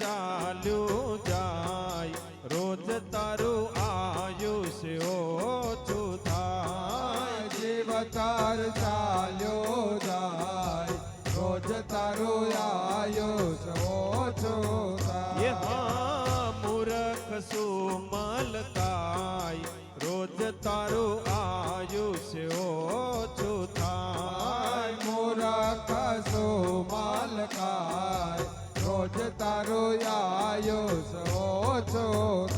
ચાલ્યું જાય. રોજ તારું આયુષ્ય ઓછું થાય. જીવતર ચાલ્યો જાય. રોજ તારું આયુષ તારું છો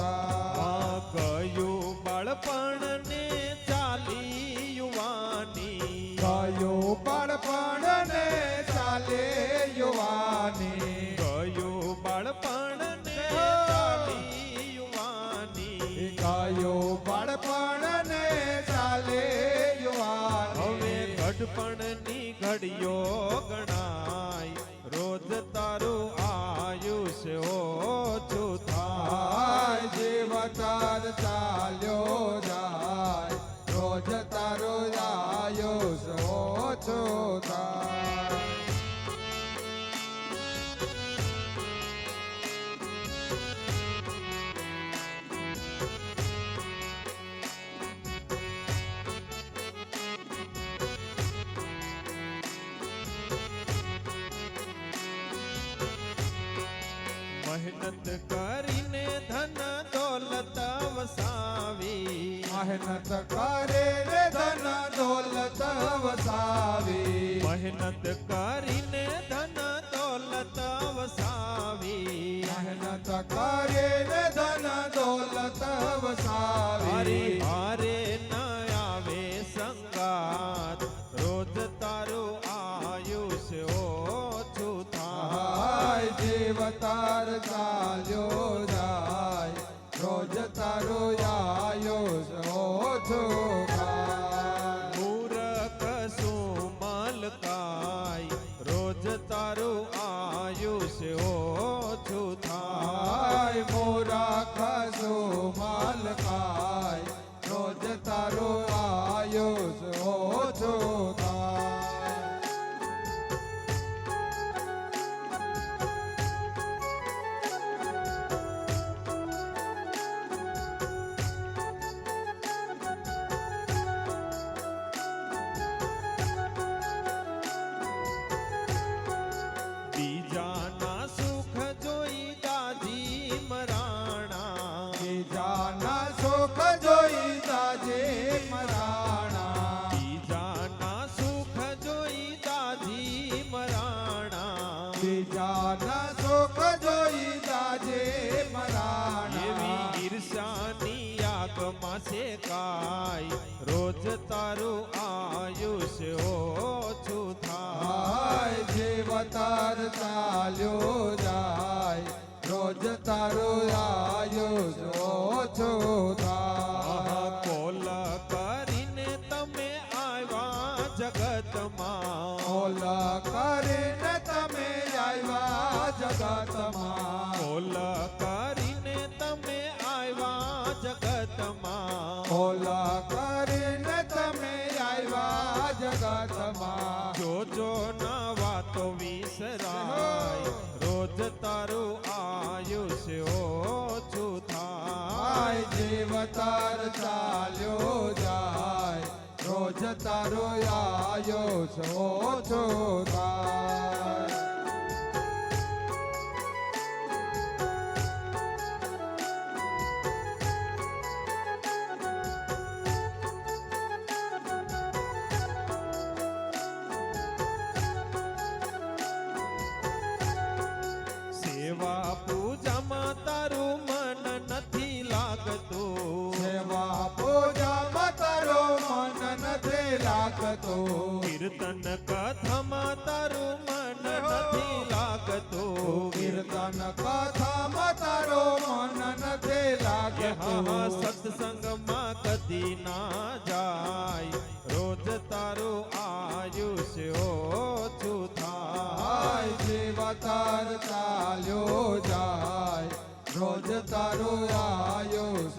આ ગયું બાળપણ ને ચાલી યુવાની. કયું બાળપણ ને ચાલે યુવાની. ગયું બાળપણ ને ચાલી યુવાની. કયું બાળપણ ને ચાલે હવે યુવાની ઘડપણની ઘડીઓ ગણાય. રોજ જીવતાર ચાલ્યો જાય રોજ તારો આયુષ ઓછો થાય મહેનત કરીને ધન દોલત વસાવી મહેનત કરે રે ધન દોલત વસાવી. મહેનત કરીને ધન દોલત વસાવી. મહેનત કરે રે ધન દોલત વસાવી. હારે seu મરાણા બીજાના સુખ જોઈ તાજે મરાણા બીજાના સુખ જોઈ દાદી મરાણા બીજાના સુખ જોઈ તાજે એવી મરાણા ઈર્ષાની આગમાં શેકાય રોજ તારું આયુષ્ય ઓછું થાય હાય જીવતાર ચાલ્યો જાય રોજ તારો આયુષ જગતમાં. ઓલ કરીને તમે આવ્યા જગતમાં. કોલ કરીને તમે આવ્યા જગતમાં. ઓલ કરીને તમે આવ્યા જગતમાં. જોજો ના વાતો વિસરાય રોજ તારું આયુષ્ય ઓછું થાય. જીવતાર ચાલ્યો જાય રોજ તારો આયુષ ઓછો થાય સેવા પૂજામાં તારું મન નથી લાગતું લાગતો કીર્તન કથામાં તારું મન નથી લાગતો. કીર્તન કથામાં તારો મન નથી લાગતો. સત્સંગમાં કદી ના જાય. રોજ તારું આયુષ્ય ઓછું થાય. હાય જીવતાર ચાલ્યો જાય. રોજ તારું આયુષ